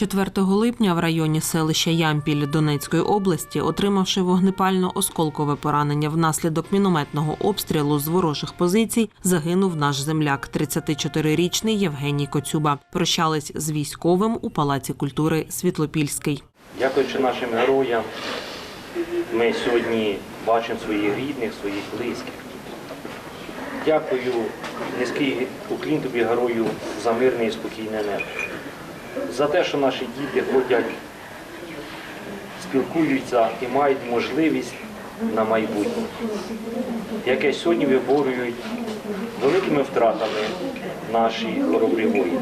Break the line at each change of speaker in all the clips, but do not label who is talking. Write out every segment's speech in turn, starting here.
4 липня в районі селища Ямпіль Донецької області, отримавши вогнепально-осколкове поранення внаслідок мінометного обстрілу з ворожих позицій, загинув наш земляк, 34-річний Євгеній Коцюба. Прощались з військовим у Палаці культури Світлопільський.
Дякуючи нашим героям, ми сьогодні бачимо своїх рідних, своїх близьких. Дякую низький уклін тобі, герою, за мирне і спокійне небо. За те, що наші діти ходять, спілкуються і мають можливість на майбутнє, яке сьогодні виборюють великими втратами наші хоробрі воїни.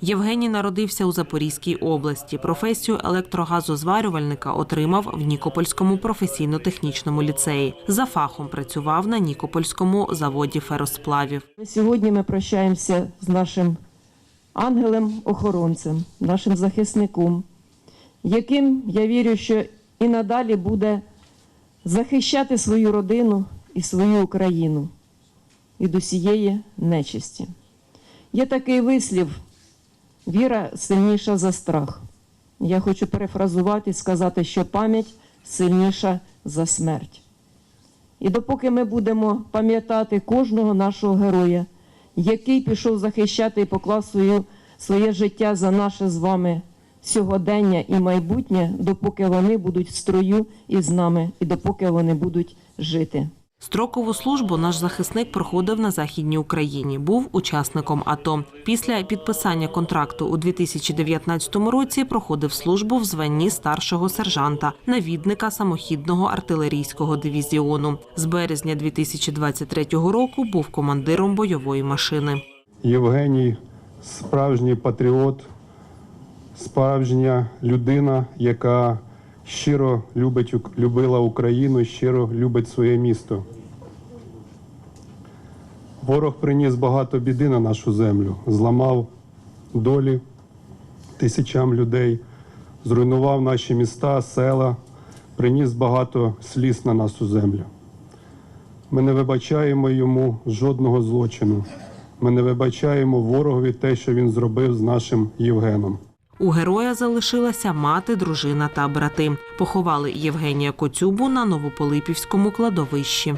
Євгеній народився у Запорізькій області. Професію електрогазозварювальника отримав в Нікопольському професійно-технічному ліцеї. За фахом працював на Нікопольському заводі феросплавів.
Сьогодні ми прощаємося з нашим ангелем-охоронцем, нашим захисником, яким я вірю, що і надалі буде захищати свою родину і свою Україну від усієї нечисті. Є такий вислів: віра сильніша за страх. Я хочу перефразувати і сказати, що пам'ять сильніша за смерть. І допоки ми будемо пам'ятати кожного нашого героя, який пішов захищати і поклав свою, своє життя за наше з вами сьогодення і майбутнє, допоки вони будуть в строю із нами, і допоки вони будуть жити.
Строкову службу наш захисник проходив на західній Україні. Був учасником АТО. Після підписання контракту у 2019 році проходив службу в званні старшого сержанта, навідника самохідного артилерійського дивізіону. З березня 2023 року був командиром бойової машини.
Євгеній справжній патріот, справжня людина, яка щиро любить, любила Україну, щиро любить своє місто. Ворог приніс багато біди на нашу землю, зламав долі тисячам людей, зруйнував наші міста, села, приніс багато сліз на нашу землю. Ми не вибачаємо йому жодного злочину. Ми не вибачаємо ворогові те, що він зробив з нашим Євгеном.
У героя залишилася мати, дружина та брати. Поховали Євгенія Коцюбу на Новополипівському кладовищі.